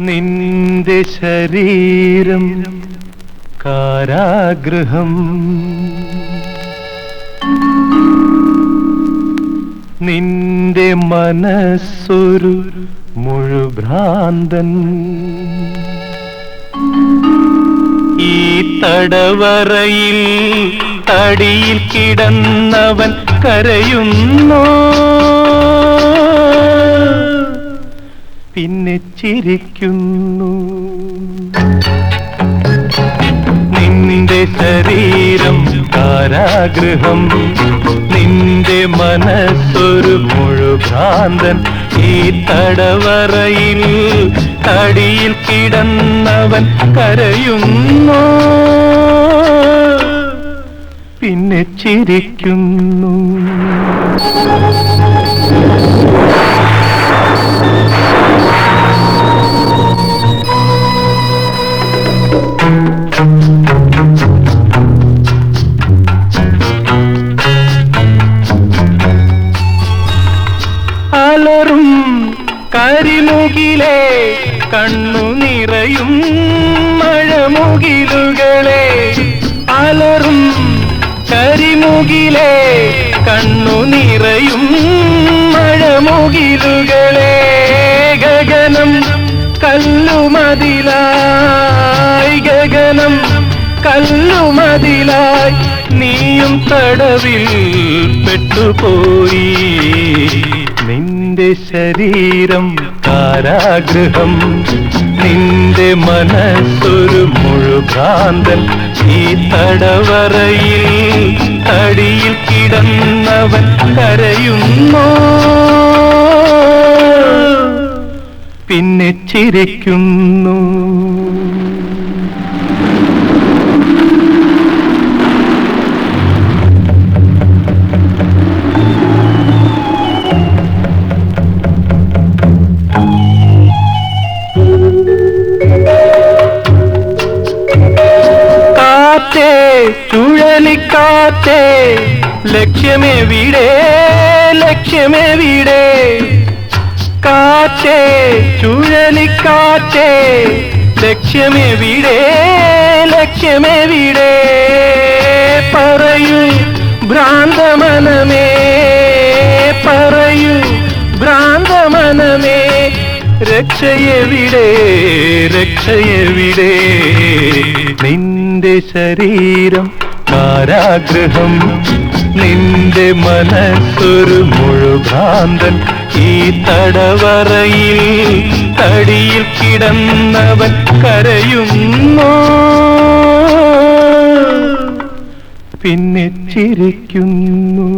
നിന്റെ ശരീരം കാരാഗ്രഹം നിന്റെ മനസ്സൊരു മുഴുഭ്രാന്തൻ. ഈ തടവറയിൽ തടിയിൽ കിടന്നവൻ കരയുന്നു. പിന്നെ ചിരിക്കുന്നു. നിന്റെ ശരീരം കാരാഗ്രഹം. നിന്റെ മനസ്സൊരു മുഴുഭ്രാന്തൻ. ഈ തടവറയിൽ തടിയിൽ കിടന്നവൻ കരയുന്നു. പിന്നെ ചിരിക്കുന്നു. കരിമുകിലേ കണ്ണു നിറയും മഴമുകിലുകളെ. അലറും കരിമുകിലെ കണ്ണു നിറയും മഴമുകിലുകളെ. ഗഗനം കല്ലുമതിലായി ഗഗനം കല്ലുമതിലായി നീയും തടവിൽ പെട്ടുപോയി. നിന്റെ ശരീരം കാരാഗൃഹം. നിന്റെ മനസ്സൊരു മുഴുഭ്രാന്തൻ ഈ തടവറയിൽ അടിയിൽ കിടന്നവൻ കരയുന്നു. പിന്നെ ചിരിക്കുന്നു. കാറ്റേ വീടേ ലക്ഷ്യമേ വീടേ. കാറ്റേ ചുഴലിക്കാറ്റേ ലക്ഷ്യമെവിടെ വീടേ പറയൂ ഭ്രാന്തമനമേ പറയൂ ഭ്രാന്തമനമേ. രക്ഷയെവിടെ രക്ഷയെവിടെ നിന്റെ ശരീരം കാരാഗ്രഹം നിന്റെ മനസ്സൊരു മുഴുഭ്രാന്തൻ ഈ തടവറയിൽ തടിയിൽ കിടന്നവൻ കരയുന്നു. പിന്നെ ചിരിക്കുന്നു.